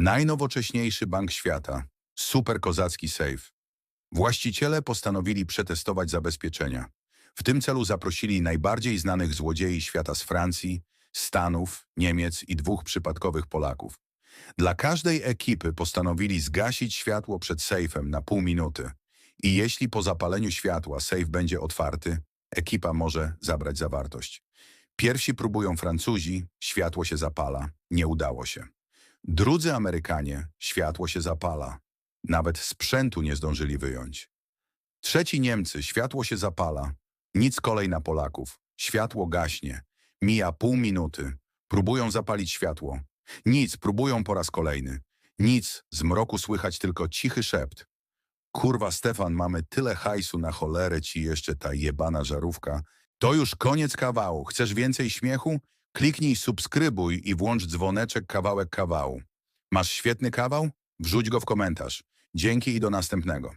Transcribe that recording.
Najnowocześniejszy bank świata. Super kozacki safe. Właściciele postanowili przetestować zabezpieczenia. W tym celu zaprosili najbardziej znanych złodziei świata z Francji, Stanów, Niemiec i dwóch przypadkowych Polaków. Dla każdej ekipy postanowili zgasić światło przed sejfem na pół minuty. I jeśli po zapaleniu światła sejf będzie otwarty, ekipa może zabrać zawartość. Pierwsi próbują Francuzi, światło się zapala. Nie udało się. Drudzy Amerykanie, światło się zapala. Nawet sprzętu nie zdążyli wyjąć. Trzeci Niemcy, światło się zapala. Nic kolej na Polaków. Światło gaśnie. Mija pół minuty. Próbują zapalić światło. Nic, próbują po raz kolejny. Nic, z mroku słychać tylko cichy szept. Kurwa, Stefan, mamy tyle hajsu na cholerę ci jeszcze ta jebana żarówka. To już koniec kawału. Chcesz więcej śmiechu? Kliknij subskrybuj i włącz dzwoneczek kawałek kawału. Masz świetny kawał? Wrzuć go w komentarz. Dzięki i do następnego.